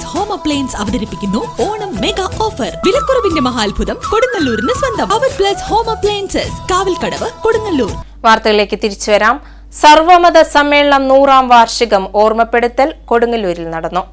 Plus home appliance അവതരിപ്പിക്കുന്നു. Onam mega offer വിലക്കുറവിന്റെ മഹാത്ഭുതം കൊടുങ്ങല്ലൂരിന് സ്വന്തം. അവർ plus home appliances Kavalkadavu Kodungallur. വാർത്തകളിലേക്ക് തിരിച്ചു വരാം. സർവമത സമ്മേളനം നൂറാം വാർഷികം ഓർമ്മപ്പെടുത്തൽ കൊടുങ്ങല്ലൂരിൽ നടന്നു.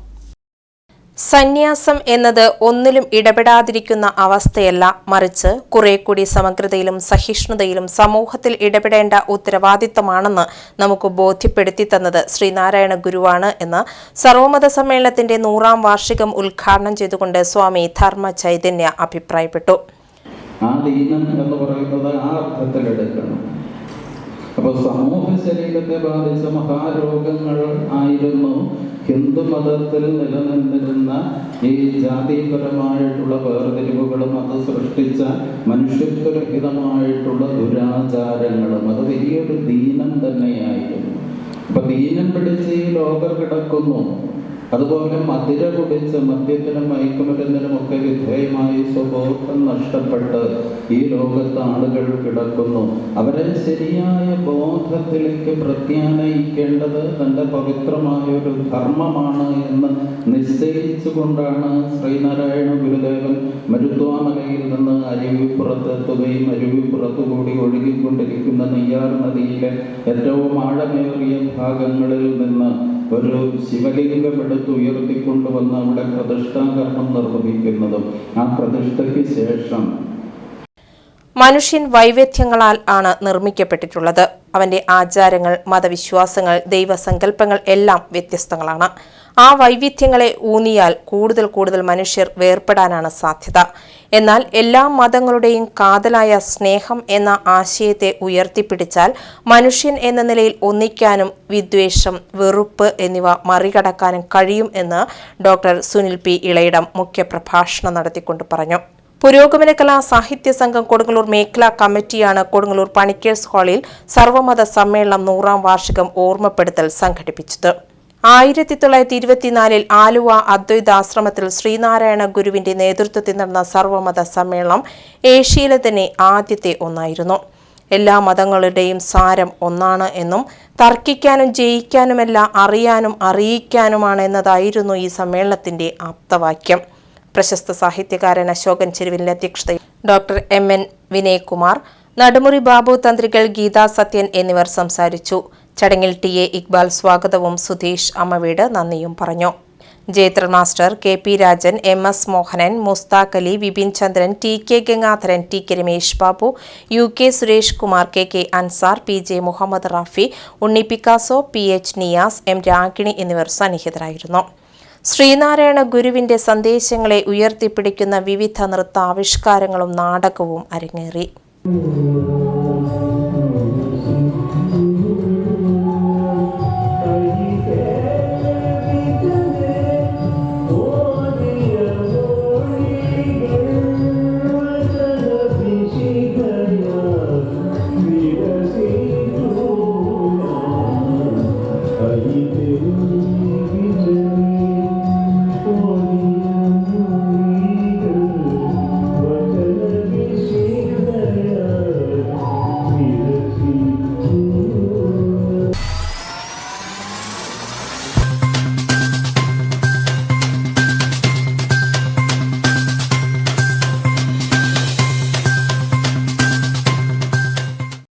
സന്യാസം എന്നത് ഒന്നിലും ഇടപെടാതിരിക്കുന്ന അവസ്ഥയല്ല. മറിച്ച് കുറെ കൂടി സമഗ്രതയിലും സഹിഷ്ണുതയിലും സമൂഹത്തിൽ ഇടപെടേണ്ട ഉത്തരവാദിത്തമാണെന്ന് നമുക്ക് ബോധ്യപ്പെടുത്തി തന്നത് ശ്രീനാരായണ ഗുരുവാണ് എന്ന് സർവമത സമ്മേളനത്തിന്റെ നൂറാം വാർഷികം ഉദ്ഘാടനം ചെയ്തുകൊണ്ട് സ്വാമി ധർമ്മ ചൈതന്യ അഭിപ്രായപ്പെട്ടു. ദീനം എന്ന് അപ്പോൾ സമൂഹ ശരീരത്തെ ബാധിച്ച മഹാരോഗങ്ങൾ ആയിരുന്നു. ഹിന്ദു മതത്തിൽ നിലനിന്നിരുന്ന ഈ ജാതിപരമായിട്ടുള്ള വേർതിരിവുകളും അത് സൃഷ്ടിച്ച മനുഷ്യത്വരഹിതമായിട്ടുള്ള ദുരാചാരങ്ങളും അത് വലിയൊരു ദീനം തന്നെയായിരുന്നു. അപ്പൊ ദീനം പിടിച്ച് ഈ ലോകം കിടക്കുന്നു. അതുപോലെ മധുര കുടിച്ച് മദ്യത്തിനും മയക്കുമരുന്നിനും ഒക്കെ വിധേയമായി സ്വബോധം നഷ്ടപ്പെട്ട് ഈ ലോകത്ത് ആളുകൾ കിടക്കുന്നു. അവരെ ശരിയായ ബോധത്തിലേക്ക് പ്രത്യാനയിക്കേണ്ടത് തന്റെ പവിത്രമായ ഒരു ധർമ്മമാണ് എന്ന് നിശ്ചയിച്ചു കൊണ്ടാണ് ശ്രീനാരായണ ഗുരുദേവൻ മരുത്വാമലയിൽ നിന്ന് അരുവിപ്പുറത്തെത്തുകയും അരുവിപ്പുറത്തു കൂടി ഒഴുകിക്കൊണ്ടിരിക്കുന്ന നെയ്യാർ നദിയിലെ ഏറ്റവും ആഴമേറിയ ഭാഗങ്ങളിൽ നിന്ന് ഒരു ശിവലിംഗം എടുത്ത് ഉയർത്തിക്കൊണ്ടുവന്ന് അവിടെ പ്രതിഷ്ഠാകർമ്മം നിർവഹിക്കുന്നതും ആ പ്രതിഷ്ഠയ്ക്ക് ശേഷം മനുഷ്യൻ വൈവിധ്യങ്ങളാൽ ആണ് നിർമ്മിക്കപ്പെട്ടിട്ടുള്ളത്. അവന്റെ ആചാരങ്ങൾ മതവിശ്വാസങ്ങൾ ദൈവസങ്കല്പങ്ങൾ എല്ലാം വ്യത്യസ്തങ്ങളാണ്. ആ വൈവിധ്യങ്ങളെ ഊന്നിയാൽ കൂടുതൽ കൂടുതൽ മനുഷ്യർ വേർപെടാനാണ് സാധ്യത. എന്നാൽ എല്ലാ മതങ്ങളുടെയും കാതലായ സ്നേഹം എന്ന ആശയത്തെ ഉയർത്തിപ്പിടിച്ചാൽ മനുഷ്യൻ എന്ന നിലയിൽ ഒന്നിക്കാനും വിദ്വേഷം വെറുപ്പ് എന്നിവ മറികടക്കാനും കഴിയും എന്ന് ഡോക്ടർ സുനിൽ പി ഇളയിടം മുഖ്യപ്രഭാഷണം നടത്തിക്കൊണ്ട് പറഞ്ഞു. പുരോഗമന കലാ സാഹിത്യ സംഘം കൊടുങ്ങല്ലൂർ മേഖലാ കമ്മിറ്റിയാണ് കൊടുങ്ങല്ലൂർ പണിക്കേഴ്സ് ഹാളിൽ സർവമത സമ്മേളനം നൂറാം വാർഷികം ഓർമ്മപ്പെടുത്തൽ സംഘടിപ്പിച്ചത്. ആയിരത്തി തൊള്ളായിരത്തി ഇരുപത്തിനാലിൽ ആലുവ അദ്വൈതാശ്രമത്തിൽ ശ്രീനാരായണ ഗുരുവിന്റെ നേതൃത്വത്തിൽ നടന്ന സർവമത സമ്മേളനം ഏഷ്യയിലെ തന്നെ ആദ്യത്തെ ഒന്നായിരുന്നു. എല്ലാ മതങ്ങളുടെയും സാരം ഒന്നാണ് എന്നും തർക്കിക്കാനും ജയിക്കാനുമല്ല അറിയാനും അറിയിക്കാനുമാണ് എന്നതായിരുന്നു ഈ സമ്മേളനത്തിന്റെ ആപ്തവാക്യം. പ്രശസ്ത സാഹിത്യകാരൻ അശോകൻ ചെരുവിന്റെ അധ്യക്ഷതയിൽ doctor M N Vinayakumar Nadumuri Babu തന്ത്രികൾ Geetha Sathyan എന്നിവർ സംസാരിച്ചു. ചടങ്ങിൽ ടി എ ഇക്ബാൽ സ്വാഗതവും സുധീഷ് അമ്മവീട് നന്ദിയും പറഞ്ഞു. Jayathra master K P Rajan M S Mohanan Musthaq Ali Vipin Chandran T K Gangadharan T K Ramesh Babu U K Suresh Kumar K K Ansar P J Muhammad Rafi Unni Picasso P H Niyas M Ragini എന്നിവർ സന്നിഹിതരായിരുന്നു. ശ്രീനാരായണ ഗുരുവിന്റെ സന്ദേശങ്ങളെ ഉയർത്തിപ്പിടിക്കുന്ന വിവിധ നൃത്താവിഷ്കാരങ്ങളും നാടകവും അരങ്ങേറി.